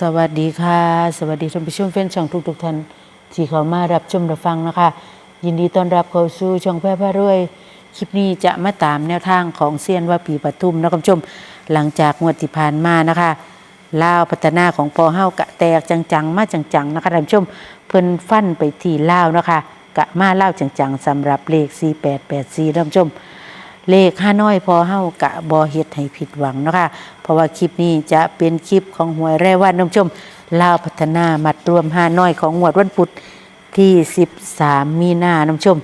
สวัสดีค่ะ สวัสดีท่านผู้ชมแฟนช่องทุกๆท่านที่เข้ามารับชมรับฟังนะคะ ยินดีต้อนรับเข้าสู่ช่องแพร่พารวย คลิปนี้จะมาตามแนวทางของเซียนว่าปีปทุมนะคุณผู้ชมหลังจากงวดที่ผ่านมานะคะลาวพัฒนาของปอเฮากะแตกจังๆ มาจังๆนะคะท่านผู้ชมเพิ่นฟันไปที่ลาวนะคะ กะมาลาวจังๆสำหรับเลข 4884ท่านผู้ชม เลขห้าน้อยพอเฮากะบอเฮ็ดให้ผิดหวังเนาะคะเพราะว่าคลิปนี้จะเป็นคลิปของหวยแร่วันน้องชมลาวพัฒนามัดรวมห้าน้อยของงวดวันพุธที่ 13 มีนาน้องชม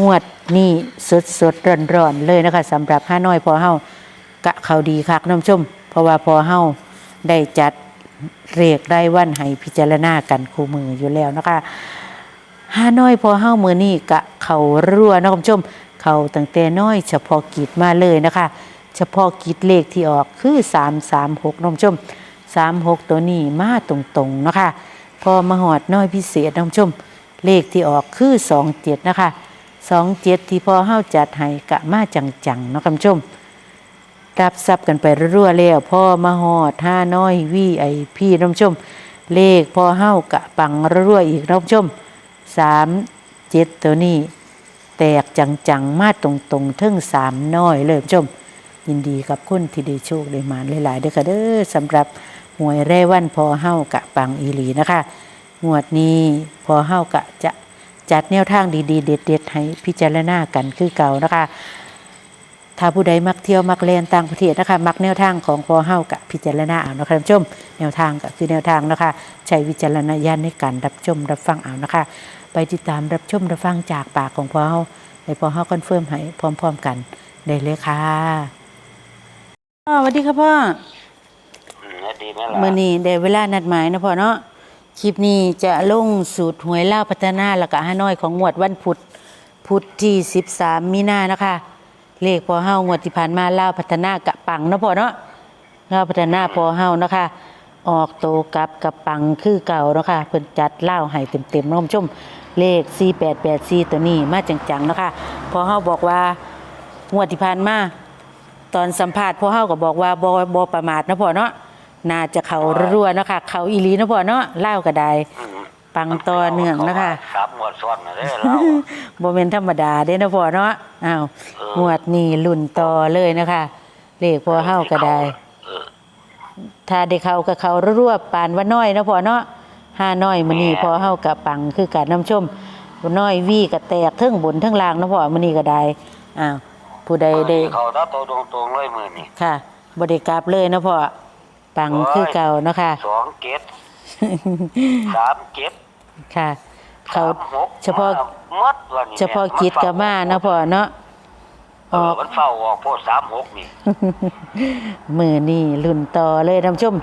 งวดนี้สดสดร้อนร้อนๆเลยนะคะสำหรับห้าน้อยพอเฮากะเขาดีคักน้องชม เพราะว่าพอเฮาได้จัดเรียกได้วันให้พิจารณากันคู่มืออยู่แล้วนะคะห้าน้อยพอเฮ้ามือนี่กะเขารั่วนะคุณผู้ชม เขาตั้งแต่น้อย เฉพาะกิจมาเลยนะคะ เฉพาะกิจเลขที่ออกคือสามสามหกน้องชมสามหกตัวนี้มาตรงๆนะคะ พอมาหอดน้อยพิเศษน้องชม เลขที่ออกคือสองเจ็ดนะคะสองเจ็ดที่พอเฮ้าจัดให้กะมาจังๆนะคุณผู้ชมรับทรัพย์กันไปรั่วๆแล้วพ่อมาหอดห้าน้อยวีไอพี่น้องชม เลขพอเฮ้ากะปังรั่วๆอีกน้องชมสามเจ็ดตัวนี้ แตกจังๆ มาตรงๆเทิงสามน้อยเลยคุณผู้ชม ยินดีกับคุณที่ได้โชคได้หมานหลายๆเด้อค่ะเด้อสำหรับหวยแร่วันพอเฮ้ากะปังอีหลีนะคะงวดนี้พอเฮ้ากะจะจัดแนวทางดีๆ เด็ดๆให้พิจารณากันคือเก่านะคะ ถ้าผู้ใดมักเที่ยวมักเล่นต่างประเทศนะคะ มักแนวทางของพอเฮากับพิจารณาเอานะคะท่านผู้ชม แนวทางก็คือแนวทางนะคะ ใช้วิจารณญาณในการรับชมรับฟังเอานะคะ ไปติดตามรับชมรับฟังจากปากของพอเฮาในพอเฮาคอนเฟิร์มให้พร้อม ๆ กันได้เลยค่ะอ๋อสวัสดีค่ะพ่ออืมแล้วดีไหมล่ะมื่อนี้ได้เวลานัดหมายนะพ่อเนาะคลิปนี้จะลงสูตรหวยล่าวพัฒนาแล้วก็ห้าน้อยของงวดวันพุธพุธที่13มีนานะคะ เลขพอเฮางวดที่ผ่านมาล่าวพัฒนากะปังเนาะพ่อเนาะล่าวพัฒนาพอเฮานะคะ ออกโตกับกะปังคือเก่าเนาะค่ะเพิ่นจัดล่าวให้เต็มๆเน้องชม เลข 4884 ตัวนี้มาจังๆเนาะค่ะพอเฮาบอกว่างวดที่ผ่านมาตอนสัมภาษณ์พ่อเฮาก็บอกว่าบ่บ่ประมาทนะพ่อเนาะน่าจะเขารั่วๆเนาะค่ะ เขาอีหลีนะพ่อเนาะเล่าวก็ได้อืมปังต่อเนื่องนะคะสามหมวดซ้อนนะเด้อเราบ่แม่นธรรมดาเด้นะพ่อเนาะอ้าวเอองวดนี้ลุ่นต่อเลยนะคะ เลขพ่อเฮาก็ได้เออถ้าได้เขาก็เขารั่วๆปานว่าน้อยนะพ่อเนาะ ห้าน้อยมื้อนี้พ่อเฮาก็ปังคือการนํชมบ่น้อยวีก็แตกเทั้งบนเทั้งล่างนะพ่อมื้อนี้ก็ได้อ้าวผู้ใดได้เขาถ้าโตตรงๆเลยมือนี่ค่ะบริกราบเลยเนาะพ่อปังคือเก่าเนาะค่ะสองเกตสามเกตค่ะ เขาสามหกเฉพาะหมดวันนี้เฉพาะกิจกับมาเนาะพ่อเนาะเออมันเฝ้าออกโพดสามหกนี่มือนี่ลุ่นต่อเลยท่านผู้ชม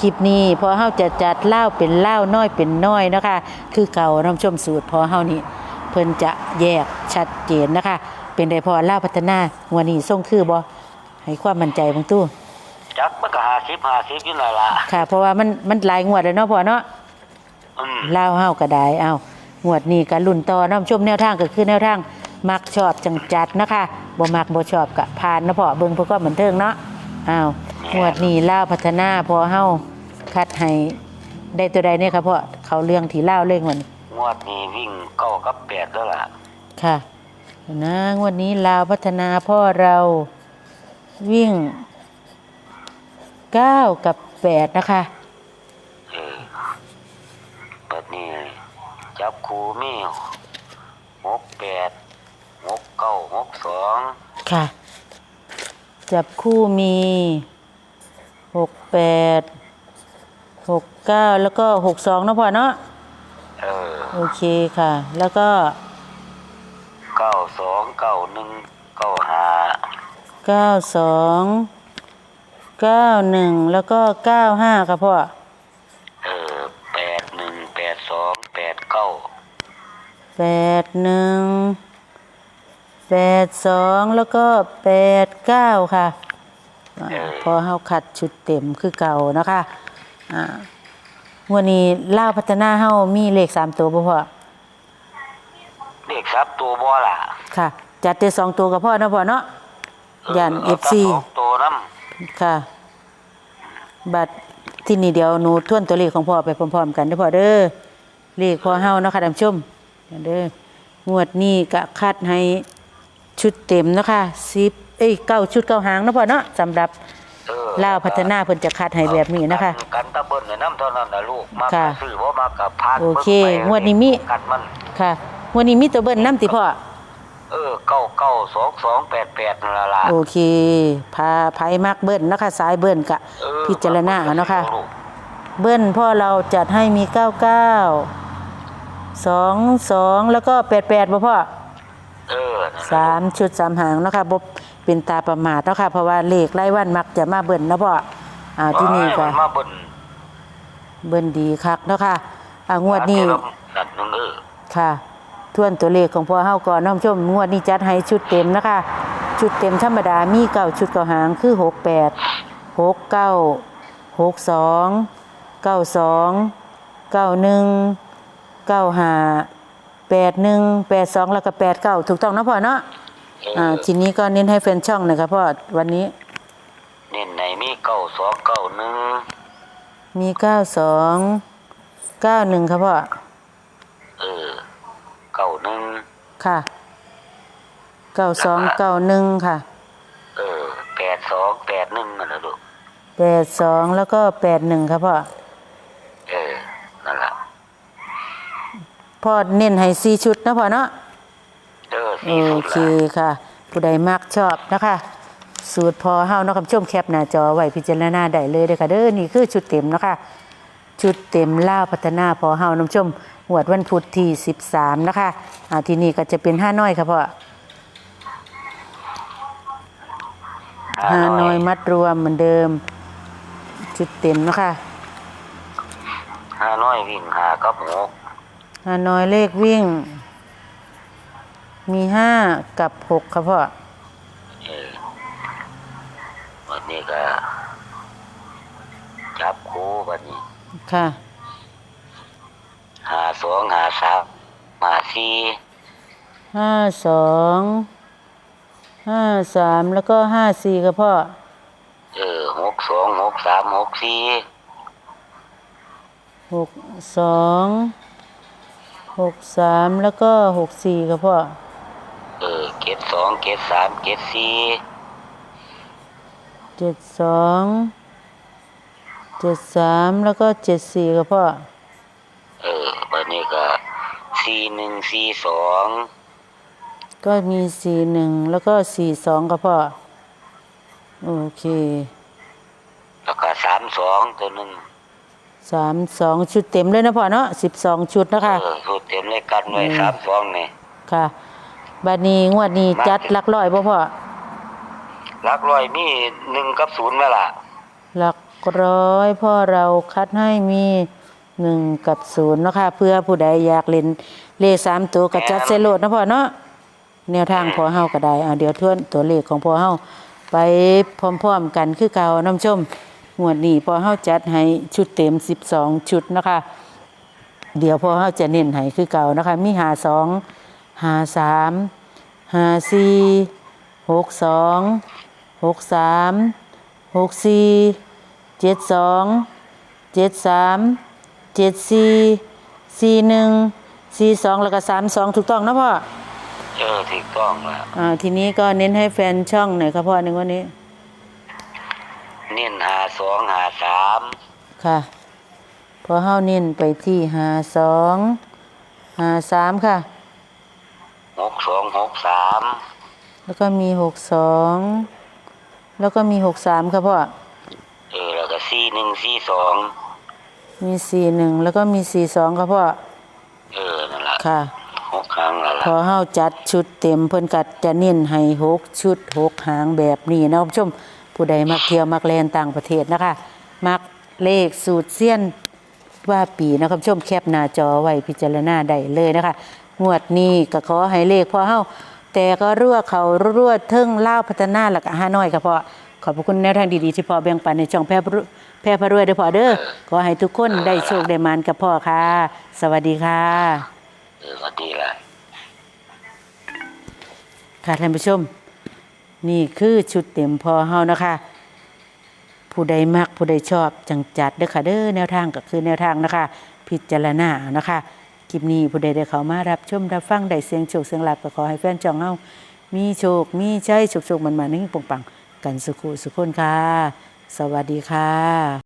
คลิปนี้พอเฮาจะจัดเล่าวเป็นเล่าวน้อยเป็นน้อยเนาะคะ คือเก่าท่านผู้ชมสูตรพอเฮานี่เพิ่นจะแยกชัดเจนนะคะ เป็นได้พอเล่าวพัฒนาวันนี้ส่งคือบ่ให้ความมั่นใจบางตู้จักมันก็หาสิบหาสิบอยู่นั่นล่ะค่ะ เพราะว่ามันมันหลายงวดแล้วเนาะพ่อเนาะอืมเล่าวเฮาก็ได้เอางวดนี้ก็ลุ่นต่อน้ำชมแนวทางก็คือแนวทางมักชอบจังจัดนะคะบ่มักบ่ชอบก็ผ่านนะพ่อเบิ่งเพื่อความบันเทิงเนาะอ้าว งวดนี้ล่าวพัฒนาพอเฮาคัดให้ได้ตัวใดเนี่ยครับพ่อเขาเรื่องที่เล่าวเรื่องมันงวดนี้วิ่งเก้ากับแปดแล้วล่ะค่ะนะงวดนี้ลาวพัฒนาพ่อเราวิ่งเก้ากับแปดนะคะเออแบบนี้จับคูมีหกแปดหกเก้าหกสองค่ะ จับคู่มี หกแปดหกเก้าแล้วก็หกสองนะพ่อเนาะเออโอเคค่ะ แล้วก็เก้าสองเก้าหนึ่งเก้าห้าเก้าสองเก้าหนึ่งแล้วก็เก้าห้าค่ะพ่อเออแปดหนึ่งแปดสองแปดเก้าแปดหนึ่งแปดสองแล้วก็แปดเก้าค่ะอ่า พอเฮาขัดชุดเต็มคือเก่านะคะอ่าวันนี้ล่าวพัฒนาเฮามีเลขสามตัวบ่พ่อเด็กซับตัวบ่ล่ะ ค่ะ จัดแต่สองตัวกับพ่อเนาะพ่อเนาะยันเอฟซีตัวน้ค่ะ บัตรที่นี่เดี๋ยวหนูทวนตัวเลขของพ่อไปพร้อมๆกันเด้อพ่อเด้อเลขพ่อเฮาเนาะค่ะท่านผู้ชมเด้องวดนี้ก็คัดให้ชุดเต็มเนาะค่ะ10 เอ้ยเก้าชุดเก้าหางเนาะพ่อเนาะสำหรับเออลาวพัฒนาเพิ่นจะคัดให้แบบนี้นะคะ กักันตะเบิ้ลเนี่ยน้ำเท่านั้นนะลูกมาค่ะซื้อบ่มากับพานโอเคบิ่ไปงวดนี้มี กันมัน ค่ะงวันนี้มีตัวเบิ้ลน้ำติพ่อ เออเก้าเก้าสองสองแปดแปดนั่นละล่ะโอเค พาไผมักเบิ้ลเนาะคะสายเบิ้ลกะ เออพิจารณาเอาเนาะค่ะ ลูกเบิ้ลพ่อเราจัดให้มี 99 2 2 แล้วก็ 88บ่พ่อ เออนั่นล่ะสามชุดสามหางเนาะค่ะบ่ เป็นตาประมาทเนาะค่ะ เพราะว่าเลขไล่วันมักจะมาเบิ้ลเนาะพ่ออ่าที่นี่ว้ายก็มันมาเบิ้ลเบิ้ลดีคักเนาะค่ะอ่างวดนี้นั่นนั่นเออค่ะ ทวนตัวเลขของพ่อเฮาก่อนน้องชมงวดนี้จัดให้ชุดเต็มนะคะ ชุดเต็มธรรมดามีเก้าชุดเก้าหางคือหกแปดหกเก้าหกสองเก้าสองเก้าหนึ่งเก้าห้าแปดหนึ่งแปดสองแล้วก็แปดเก้าถูกต้องนะพ่อเนาะเอออ่าทีนี้ก็เน้นให้แฟนช่องหนะครับพ่อวันนี้ เน้นในมีเก้าสองเก้าหนึ่งมีเก้าสองเก้าหนึ่งครับพ่อเออเก้าหนึ่งค่ะเก้าสองเก้าหนึ่งค่ะ เออแปดสองแปดหนึ่งนั่นแหละลูกแปดสองแล้วก็แปดหนึ่งครับพ่อเออนั่นแหละพ่อเน้นให้สี่ชุดนะพ่อเนาะเออ โอสี่สุดเคละค่ะ ผู้ใดมักชอบนะคะ สูตรพอเฮาเนาะคำชมแคปหน้าจอไว้พิจารณาได้เลยเด้อค่ะเด้อนี่คือชุดเต็มเนาะคะชุดเต็มล่าวพัฒนาพอเฮาน้ำชมหวดวันพุธที่13 นะคะอ่าที่นี่ก็จะเป็นห้าน้อยค่ะพ่อห้าน้อยมัดรวมเหมือนเดิม ชุดเต็มเนาะคะห้าน้อยวิ่งหากับหกห้าน้อยเลขวิ่ง มีห้ากับหกค่ะพ่อเออวันนี้ก็จับคู่วันนี้ค่ะหาสองหาสามหาสี่ห้าสองห้าสามแล้วก็ห้าสี่ครับพ่อเออหกสองหกสามหกสี่หกสองหกสามแล้วก็หกสี่ครับพ่อเออเกต สองเกตสามเกตสี่เจ็ดสองเจ็ดสามแล้วก็เจ็ดสี่ครับพ่อเออวันนี้ก็สี่หนึ่งสี่สองก็มีสี่หนึ่งแล้วก็สี่สองครับพ่อโอเค แล้วก็สามสองตัวหนึ่งสามสองชุดเต็มเลยนะพ่อเนาะสิบสองชุดนะคะเออสูตรเต็มเลยกันไว้สามสองนี่ค่ะ บัดนี้งวดนี้จัดหลักร้อยบ่พ่อหลักร้อยมีหนึ่งกับศูนย์ไหมล่ะหลักร้อยพ่อเราคัดให้มีหนึ่งกับศูนย์เนาะค่ะเพื่อผู้ใดอยากเล่นเลขสามตัวกระจัดเซโลดนะพ่อเนาะแนวทางพอเฮาก็ได้อ่าเดี๋ยวทวนตัวเลขของพอเฮาไปพร้อมๆกันคือเก่าน้ำชมงวดนี้พอเฮาจัดให้ชุดเต็ม 12 ชุดนะคะ เดี๋ยวพอเฮาจะเน้นให้คือเก่านะคะ มีหาสองหาสาม หาสี่หกสองหกสามหกสี่เจ็ดสองเจ็ดสามเจ็ดสี่สี่หนึ่งสี่สองแล้วก็สามสองถูกต้องนะพ่อเออถูกต้องละอ่าทีนี้ก็เน้นให้แฟนช่องหน่อยครับพ่อในวันนี้ เน้นหาสองหาสามค่ะ พอเฮาเน้นไปที่หาสองหาสามค่ะ หกสองหกสามแล้วก็มีหกสองแล้วก็มีหกสามครับพ่อเออแล้วก็สี่หนึ่งสี่สองมีสี่หนึ่งแล้วก็มีสี่สองครับพ่อเออนั่นแหละค่ะหกครั้งแล้วพล่ะอเฮาจัดชุดเต็มเพิ่นกัดจะเน้นให้หกชุดหกหางแบบนี้นะคุณผู้ชมผู้ใดมักเที่ยวมักแลนต่างประเทศนะคะ มักเลขสูตรเสี้ยนว่าปีนะคุณผู้ชมแคปหน้าจอไว้พิจารณาได้เลยนะคะ งวดนี้ก็ขอให้เลขพอเฮาแต่ก็รั่วเขารั่วเทิงเล่าวพัฒนาหลักห้าน้อยก็พอขอบพระคุณแนวทางดีๆที่พอแบ่งปันในช่องแพร่พรุแพร่พระรวยเด้อพอเด้อขอให้ทุกคนได้โชคได้มานกับพ่อค่ะ สวัสดีค่ะเออก็ดีละค่ะท่านผู้ชม นี่คือชุดเต็มพอเฮานะคะ ผู้ใดมักผู้ใดชอบจังจัดเด้อค่ะเด้อแนวทางก็คือแนวทางนะคะ พิจารณานะคะ คลิปนี้ผู้ใดได้เข้ามารับชมรับฟังได้เสียงโชคเสียงหลับก็ขอให้แฟนจองเฮามีโชค มีชัยสุขๆมันมานึ่งปังๆกันสุขุสุขคนค่ะ สวัสดีค่ะ